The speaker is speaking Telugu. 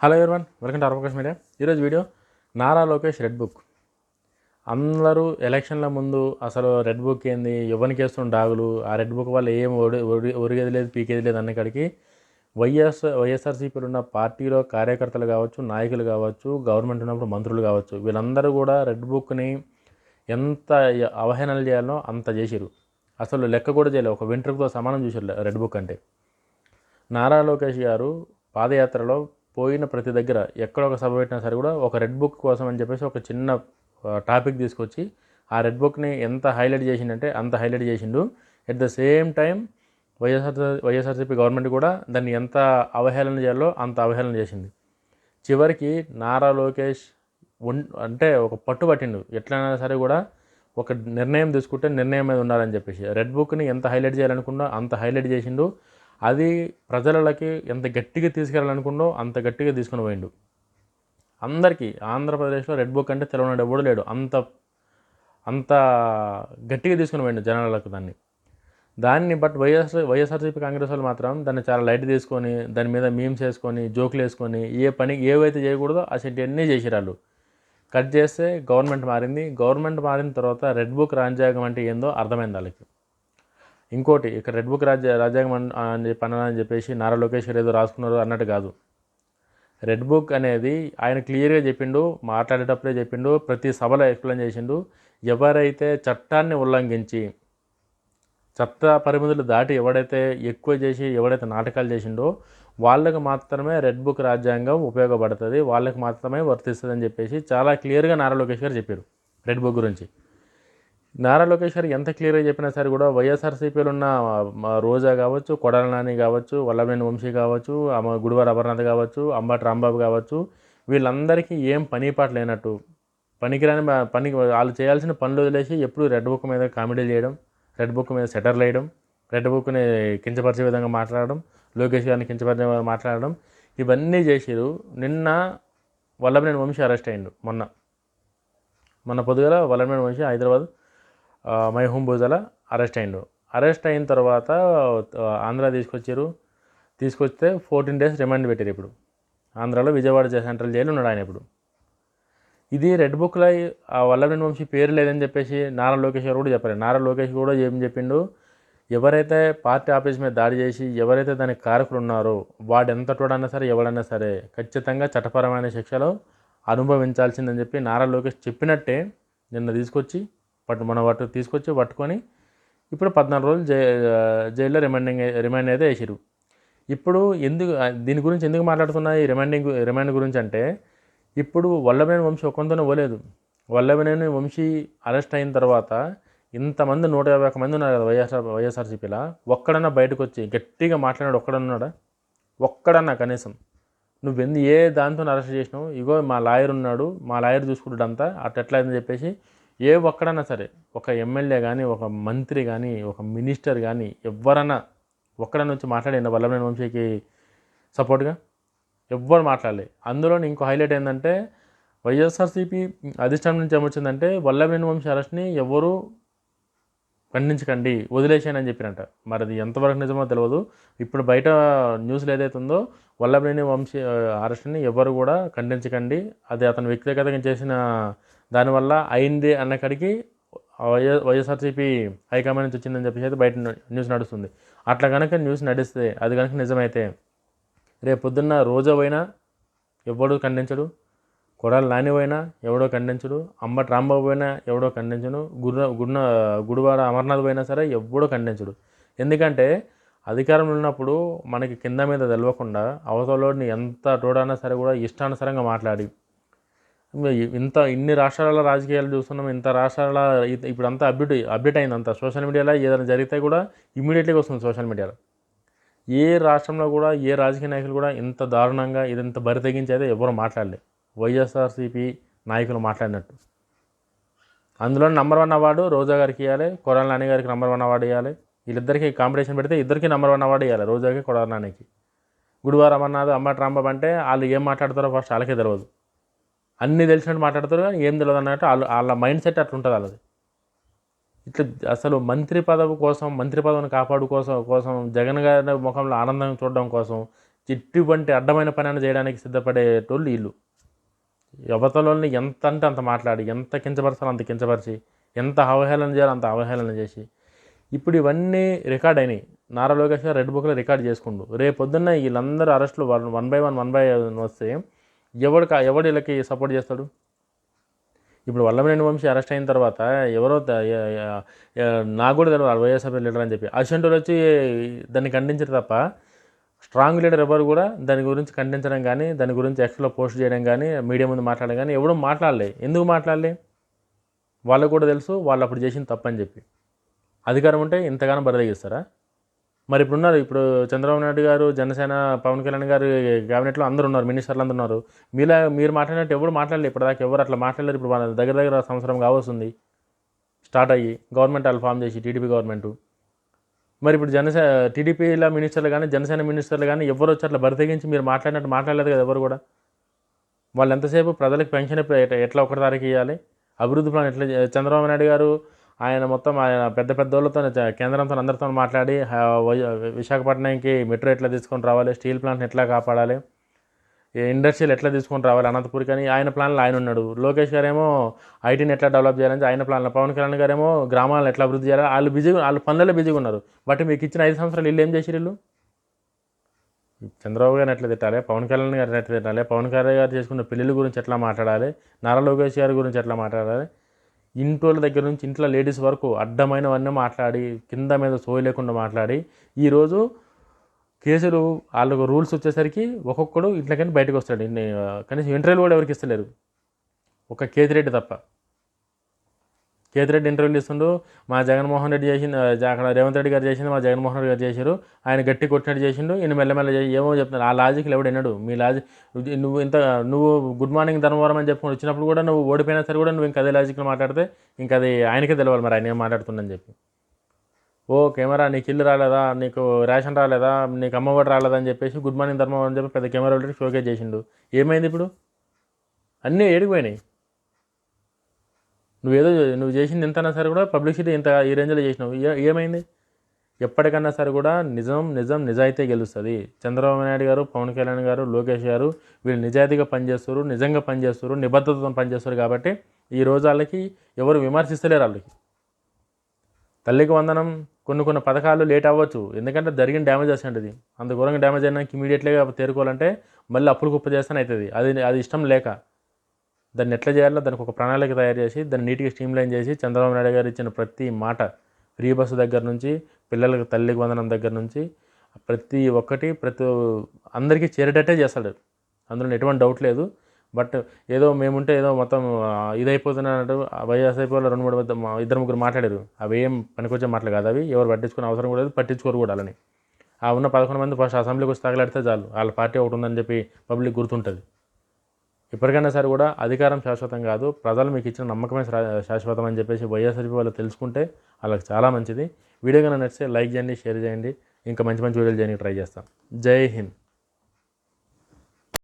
Hello everyone welcome to Avakasam media ఈరోజు video Nara Lokesh red book అందరూ ఎలక్షన్ల ముందు అసలు రెడ్ బుక్ ఏంది ఎవరికి వేస్తున్న డాగులు ఆ రెడ్ బుక్ వల్ల ఏం ఒడి ఒరిగేది లేదు పీకేది లేదు అన్న వైఎస్ వైఎస్ఆర్సీపీలో ఉన్న పార్టీలో కార్యకర్తలు కావచ్చు నాయకులు కావచ్చు గవర్నమెంట్ ఉన్నప్పుడు మంత్రులు కావచ్చు వీళ్ళందరూ కూడా రెడ్ బుక్ని ఎంత అవహేళనలు చేయాలో అంత చేసిరు అసలు లెక్క కూడా చేయలేదు ఒక వెంట్రుకతో సమానం చూసారు రెడ్ బుక్ అంటే. నారా లోకేష్ గారు పాదయాత్రలో పోయిన ప్రతి దగ్గర ఎక్కడ ఒక సభ పెట్టినా సరే కూడా ఒక రెడ్ బుక్ కోసం అని చెప్పేసి ఒక చిన్న టాపిక్ తీసుకొచ్చి ఆ రెడ్ బుక్ని ఎంత హైలైట్ చేసిండంటే అంత హైలైట్ చేసిండు. At the same time YSR YSRCP government కూడా దాన్ని ఎంత అవహేళన చేయాలో అంత అవహేళన చేసింది. చివరికి నారా లోకేష్ అంటే ఒక పట్టు పట్టిండు. ఎట్లయినా సరే కూడా ఒక నిర్ణయం తీసుకుంటే నిర్ణయం మీద ఉండాలని చెప్పేసి. రెడ్ బుక్ని ఎంత హైలైట్ చేయాలనుకున్నా అంత హైలైట్ చేసిండు. అది ప్రజలకి ఎంత గట్టిగా తీసుకెళ్ళాలనుకుండో అంత గట్టిగా తీసుకుని పోయిండు. అందరికీ ఆంధ్రప్రదేశ్లో రెడ్ బుక్ అంటే తెలవనాడు ఎవడు లేడు. అంత అంత గట్టిగా తీసుకుని పోయిండు జనాలకు దాన్ని. దాన్ని బట్ వైఎస్ వైఎస్ఆర్సీపీ కాంగ్రెస్ వాళ్ళు మాత్రం దాన్ని చాలా లైట్ తీసుకొని దాని మీద మీమ్స్ వేసుకొని జోకులు వేసుకొని ఏ పని ఏవైతే చేయకూడదో అసెంటివన్నీ అన్నీ చేసిరాళ్ళు కట్ చేస్తే గవర్నమెంట్ మారింది. గవర్నమెంట్ మారిన తర్వాత రెడ్ బుక్ రాజ్యాంగం అంటే ఏందో అర్థమైంది వాళ్ళకి. ఇంకోటి ఇక్కడ రెడ్ బుక్ రాజ్య రాజ్యాంగం అని చెప్పి చెప్పేసి నారా లోకేష్ గారు ఏదో రాసుకున్నారు అన్నట్టు కాదు. రెడ్ బుక్ అనేది ఆయన క్లియర్గా చెప్పిండు మాట్లాడేటప్పుడే చెప్పిండు ప్రతి సభలో ఎక్స్ప్లెయిన్ చేసిండు. ఎవరైతే చట్టాన్ని ఉల్లంఘించి చట్ట పరిమితులు దాటి ఎవడైతే ఎక్కువ చేసి ఎవడైతే నాటకాలు చేసిండో వాళ్ళకు మాత్రమే రెడ్ బుక్ రాజ్యాంగం ఉపయోగపడుతుంది వాళ్ళకి మాత్రమే వర్తిస్తుంది అని చెప్పేసి చాలా క్లియర్గా నారా లోకేష్ గారు చెప్పారు రెడ్ బుక్ గురించి. నారా లోకేష్ గారు ఎంత క్లియర్గా చెప్పినా సరే కూడా వైఎస్ఆర్సీపీలో ఉన్న మా రోజా కావచ్చు కొడాల నాని కావచ్చు వల్లభనేని వంశీ కావచ్చు అమ్మ గుడివార అమర్నాథ్ కావచ్చు అంబాటి రాంబాబు కావచ్చు వీళ్ళందరికీ ఏం పని పాట లేనట్టు. పనికిరాని పనికి పని వాళ్ళు చేయాల్సిన పనులు వదిలేసి ఎప్పుడు రెడ్ బుక్ మీద కామెడీలు చేయడం రెడ్ బుక్ మీద సెటర్లు వేయడం రెడ్ బుక్ని కించపరిచే విధంగా మాట్లాడడం లోకేష్ గారిని కించపరిచే విధంగా మాట్లాడడం ఇవన్నీ చేసిరు. నిన్న వల్లభనేని వంశీ అరెస్ట్ అయ్యిండు మొన్న. మొన్న పొద్దుగల వల్లభనేని వంశీ హైదరాబాద్ ఆ, మై అరెస్ట్ అయిండు అరెస్ట్ అయిన తర్వాత ఆంధ్ర తీసుకొచ్చారు తీసుకొస్తే ఫోర్టీన్ డేస్ రిమాండ్ పెట్టారు ఇప్పుడు. ఆంధ్రాలో విజయవాడ సెంట్రల్ జైలు ఉన్నాడు ఆయన ఇప్పుడు. ఇది రెడ్ బుక్లో ఆ వల్లభనేని వంశీ పేరు లేదని చెప్పేసి నారా లోకేష్ గారు కూడా చెప్పారు. నారా లోకేష్ కూడా ఏం చెప్పిండు? ఎవరైతే పార్టీ ఆఫీస్ మీద దాడి చేసి ఎవరైతే దానికి కారకులు ఉన్నారో వాడు ఎంత తోడన్నా సరే ఎవడన్నా సరే ఖచ్చితంగా చట్టపరమైన శిక్షలు అనుభవించాల్సిందని చెప్పి నారా లోకేష్ చెప్పినట్టే నిన్న తీసుకొచ్చి పట్టు మనం వాటి తీసుకొచ్చి పట్టుకొని ఇప్పుడు పద్నాలుగు రోజులు జై జైల్లో రిమైండింగ్ రిమైండ్ అయితే వేసిరు ఇప్పుడు ఎందుకు దీని గురించి ఎందుకు మాట్లాడుతున్నా ఈ రిమైండింగ్ రిమైండ్ గురించి అంటే ఇప్పుడు వల్లభనేని వంశీ ఒక్కొంతనే పోలేదు. వల్లభనేని వంశీ అరెస్ట్ అయిన తర్వాత ఇంతమంది నూట యాభై ఒక్క మంది ఉన్నారు కదా వైఎస్ఆర్ వైఎస్ఆర్సీపీలో. ఒక్కడన్నా బయటకు వచ్చి గట్టిగా మాట్లాడాడు ఒక్కడన్నాడా ఒక్కడన్నా కనీసం. నువ్వెందు ఏ దాంతో అరెస్ట్ చేసినావు? ఇగో మా లాయర్ ఉన్నాడు మా లాయర్ చూసుకుంటాడంతా అట్లా ఎట్లా అని చెప్పేసి ఏ ఒక్కడన్నా సరే ఒక ఎమ్మెల్యే కానీ ఒక మంత్రి కానీ ఒక మినిస్టర్ కానీ ఎవరన్నా ఒక్కడన్నా వచ్చి మాట్లాడిన వల్లభనేని వంశీకి సపోర్ట్గా ఎవ్వరు మాట్లాడలే. అందులో ఇంకో హైలైట్ ఏంటంటే వైఎస్ఆర్సీపీ అధిష్టానం నుంచి ఏమొచ్చిందంటే వల్లభనేని వంశీ అరెస్ట్ని ఎవరు ఖండించకండి వదిలేసానని చెప్పినట్ట మరి అది ఎంతవరకు నిజమో తెలియదు ఇప్పుడు బయట న్యూస్లో ఏదైతే ఉందో వల్లభనేని వంశీ అరెస్ట్ని ఎవరు కూడా ఖండించకండి అది అతను వ్యక్తిగతంగా చేసిన దానివల్ల అయింది అన్నక్కడికి వైఎస్ వైఎ వైఎస్ఆర్సీపీ హైకమాండ్ నుంచి వచ్చిందని చెప్పేసి అయితే బయట న్యూస్ నడుస్తుంది. అట్లా కనుక న్యూస్ నడిస్తే అది కనుక నిజమైతే రేపు పొద్దున్న రోజా పోయినా ఎవడు ఖండించడు కొడాల నాని పోయినా ఎవడో ఖండించడు అంబటి రాంబాబు పోయినా ఎవడో ఖండించడు గుర్ర గుర్న గుడివాడ అమర్నాథ్ పోయినా సరే ఎవడో ఖండించడు. ఎందుకంటే అధికారంలో ఉన్నప్పుడు మనకి కింద మీద తెలవకుండా అవతలోని ఎంత తోడైనా సరే కూడా ఇష్టానుసారంగా మాట్లాడి ఇంత ఇన్ని రాష్ట్రాల రాజకీయాలు చూస్తున్నాం ఇంత రాష్ట్రాల ఇప్పుడు అంతా అప్డేట్ అప్డేట్ అయింది అంతా. సోషల్ మీడియాలో ఏదైనా జరిగితే కూడా ఇమీడియట్లీగా వస్తుంది సోషల్ మీడియాలో. ఏ రాష్ట్రంలో కూడా ఏ రాజకీయ నాయకులు కూడా ఇంత దారుణంగా ఇదంత బరి తెగించి అయితే ఎవరు మాట్లాడలే వైఎస్ఆర్సీపీ నాయకులు మాట్లాడినట్టు. అందులో నంబర్ వన్ అవార్డు రోజా గారికి ఇవ్వాలి కొడాల నాని గారికి నంబర్ వన్ అవార్డు ఇవ్వాలి వీళ్ళిద్దరికి కాంపిటీషన్ పెడితే ఇద్దరికి నంబర్ వన్ అవార్డు ఇవ్వాలి రోజాకి కొడాల నానికి. గుడివారం అమర్నాథ్ అమ్మటి రాంబాబు అంటే వాళ్ళు ఏం మాట్లాడతారో ఫస్ట్ వాళ్ళకే తెలియదు అన్నీ తెలిసినట్టు మాట్లాడతారు కానీ ఏం తెలియదు అన్నట్టు వాళ్ళు వాళ్ళ మైండ్ సెట్ అట్లా ఉంటుంది వాళ్ళది. ఇట్లా అసలు మంత్రి పదవి కోసం మంత్రి పదవిని కాపాడు కోసం కోసం జగన్ గారి ముఖంలో ఆనందం చూడడం కోసం ఎటువంటి అడ్డమైన పని అని చేయడానికి సిద్ధపడేటోళ్ళు వీళ్ళు. యువతలోని ఎంత అంటే అంత మాట్లాడి ఎంత కించపరచాలో అంత కించపరిచి ఎంత అవహేళన చేయాలో అంత అవహేళన చేసి. ఇప్పుడు ఇవన్నీ రికార్డ్ అయినాయి. నారా లోకేష్ గారు రెడ్ బుక్లో రికార్డ్ చేసుకుండు. రేపు పొద్దున్న వీళ్ళందరూ అరెస్టులు one by one one by వస్తే ఎవడు కా- ఎవడు వీళ్ళకి సపోర్ట్ చేస్తాడు? ఇప్పుడు వల్లభనేని వంశీ అరెస్ట్ అయిన తర్వాత ఎవరో నాకు కూడా తెలియదు వైఎస్ఆర్ లీడర్ అని చెప్పి. అసంటోళ్ళు వచ్చి దాన్ని ఖండించరు తప్ప స్ట్రాంగ్ లీడర్ ఎవరు కూడా దాని గురించి ఖండించడం కానీ దాని గురించి ఎక్స్లో పోస్ట్ చేయడం కానీ మీడియా ముందు మాట్లాడడం కానీ ఎవడూ మాట్లాడలే. ఎందుకు మాట్లాడలే? వాళ్ళకు కూడా తెలుసు వాళ్ళు అప్పుడు చేసింది తప్పని చెప్పి. అధికారం ఉంటే ఇంతగానో బరదగిస్తారా? మరి ఇప్పుడు ఉన్నారు. ఇప్పుడు చంద్రబాబు నాయుడు గారు జనసేన పవన్ కళ్యాణ్ గారు క్యాబినెట్లో అందరు ఉన్నారు మినిస్టర్లు అందరు ఉన్నారు. మీలా మీరు మాట్లాడినట్టు ఎవరు మాట్లాడలేదు ఇప్పటిదాకా. ఎవరు అట్లా మాట్లాడలేరు. ఇప్పుడు వాళ్ళ దగ్గర దగ్గర సంవత్సరం కావస్తుంది స్టార్ట్ అయ్యి గవర్నమెంట్ వాళ్ళు ఫామ్ చేసి టీడీపీ గవర్నమెంట్. మరి ఇప్పుడు జనసేన టీడీపీల మినిస్టర్లు కానీ జనసేన మినిస్టర్లు కానీ ఎవరు వచ్చి అట్లా బరితెగించి మీరు మాట్లాడినట్టు మాట్లాడలేదు కదా ఎవరు కూడా? వాళ్ళు ఎంతసేపు ప్రజలకు పెన్షన్ ఎట్లా- ఒకటి తారీఖు ఇవ్వాలి అభివృద్ధి ప్లాన్ ఎట్లా చంద్రబాబు నాయుడు గారు ఆయన మొత్తం ఆయన పెద్ద పెద్ద వాళ్ళతో కేంద్రంతో అందరితో మాట్లాడి విశాఖపట్నంకి మెట్రో ఎట్లా తీసుకొని రావాలి స్టీల్ ప్లాంట్ని ఎట్లా కాపాడాలి ఇండస్ట్రియల్ ఎట్లా తీసుకొని రావాలి అనంతపూర్కి అని ఆయన ప్లాన్లో ఆయన ఉన్నాడు. లోకేష్ గారేమో ఐటీని ఎట్లా డెవలప్ చేయాలని ఆయన ప్లాన్లో పవన్ కళ్యాణ్ గారేమో గ్రామాలను ఎట్లా అభివృద్ధి చేయాలి వాళ్ళు బిజీగా వాళ్ళు పనులలో బిజీగా ఉన్నారు. బట్ మీకు ఇచ్చిన ఐదు సంవత్సరాలు వీళ్ళు ఏం చేసి వీళ్ళు? చంద్రబాబు గారిని ఎట్లా తిట్టాలి? పవన్ కళ్యాణ్ గారిని ఎట్లా తిట్టాలి? పవన్ కళ్యాణ్ గారు చేసుకున్న పెళ్ళిళ్ళ గురించి ఎట్లా మాట్లాడాలి? నారా లోకేష్ గారి గురించి ఎట్లా మాట్లాడాలి? ఇంటోళ్ళ దగ్గర నుంచి ఇంట్లో లేడీస్ వరకు అడ్డమైనవన్నీ మాట్లాడి కింద మీద సోయి లేకుండా మాట్లాడి ఈరోజు కేసులు వాళ్ళకు రూల్స్ వచ్చేసరికి ఒక్కొక్కడు ఇంట్లోకైనా బయటకు వస్తాడు. కనీసం ఇంటర్వ్యూలు కూడా ఎవరికి ఇస్తలేరు. ఒక కేతిరెడ్డి తప్ప. కేతిరెడ్డి ఇంటర్వ్యూలు ఇస్తుండు మా జగన్మోహన్ రెడ్డి చేసింది అక్కడ రేవంత్ రెడ్డి గారు చేసింది మా జగన్మోహన్ రెడ్డి గారు చేశారు. ఆయన గట్టి కొట్టినట్టు చేసిండు. ఈయన మెల్లమెల్ల చేసి ఏమో చెప్తున్నారు. ఆ లాజిక్లు ఎవడు ఎన్నడు మీ లాజిక్ నువ్వు ఇంత నువ్వు గుడ్ మార్నింగ్ ధర్మవరం అని చెప్పుకొని వచ్చినప్పుడు కూడా నువ్వు ఓడిపోయినా సరే కూడా నువ్వు ఇంకా అదే లాజిక్లు మాట్లాడితే ఇంకా అది ఆయనకే తెలియాలి మరి. ఆయన ఏం మాట్లాడుతుందని చెప్పి. ఓ కెమెరా నీకు ఇల్లు రాలేదా? నీకు రేషన్ రాలేదా? నీకు అమ్మఒడి రాలేదా అని చెప్పేసి గుడ్ మార్నింగ్ ధర్మవరం అని చెప్పి పెద్ద కెమెరా షోకేజ్ చేసిండు. ఏమైంది ఇప్పుడు? అన్నీ ఏడిపోయినాయి నువ్వేదో నువ్వు చేసింది ఎంతైనా సరే కూడా పబ్లిసిటీ ఇంత ఈ రేంజ్లో చేసినావు. ఏమైంది? ఎప్పటికన్నా సరే కూడా నిజం నిజం నిజాయితీ గెలుస్తుంది. చంద్రబాబు నాయుడు గారు పవన్ కళ్యాణ్ గారు లోకేష్ గారు వీళ్ళు నిజాయితీగా పనిచేస్తారు నిజంగా పనిచేస్తారు నిబద్ధతతో పనిచేస్తారు కాబట్టి ఈ రోజు వాళ్ళకి ఎవరు విమర్శిస్తలేరు వాళ్ళకి. తల్లికి వందనం కొన్ని కొన్ని పథకాలు లేట్ అవ్వచ్చు. ఎందుకంటే జరిగిన డ్యామేజ్ వస్తుంటుంది అంత ఘోరంగా డ్యామేజ్ అయినాక ఇమీడియట్లీగా తేరుకోవాలంటే మళ్ళీ అప్పులు కుప్ప చేస్తేనే అవుతుంది. అది అది ఇష్టం లేక. దాన్ని ఎట్లా చేయాలో దానికి ఒక ప్రణాళిక తయారు చేసి దాన్ని నీట్గా స్ట్రీమ్లైన్ చేసి చంద్రబాబు నాయుడు గారు ఇచ్చిన ప్రతి మాట ఫ్రీ బస్సు దగ్గర నుంచి పిల్లలకు తల్లికి వందనం దగ్గర నుంచి ప్రతి ఒక్కటి ప్రతి అందరికీ చేరేటట్టే చేస్తాడు. అందులో ఎటువంటి డౌట్ లేదు. బట్ ఏదో మేముంటే ఏదో మొత్తం ఇదైపోతున్నట్టు వైఎస్ అయిపోయి రెండు మూడు ఇద్దరు ముగ్గురు మాట్లాడారు. అవి ఏం పనికొచ్చే మాటలు కాదు అవి. ఎవరు పట్టించుకునే అవసరం కూడా లేదు పట్టించుకోరు కూడా అలాని. ఆ ఉన్న పదకొండు మంది ఫస్ట్ అసెంబ్లీకి వచ్చి తగలాడితే చాలు. వాళ్ళ పార్టీ ఒకటి ఉందని చెప్పి పబ్లిక్ గుర్తుంటుంది. ఇప్పటికైనా సరే కూడా అధికారం శాశ్వతం కాదు. ప్రజలు మీకు ఇచ్చిన నమ్మకమే శా- శాశ్వతం అని చెప్పేసి వైఎస్ఆర్పీ వాళ్ళు తెలుసుకుంటే వాళ్ళకి చాలా మంచిది. వీడియో కన్నా నచ్చితే లైక్ చేయండి షేర్ చేయండి. ఇంకా మంచి మంచి వీడియోలు చేయడానికి ట్రై చేస్తాం. జై హింద్.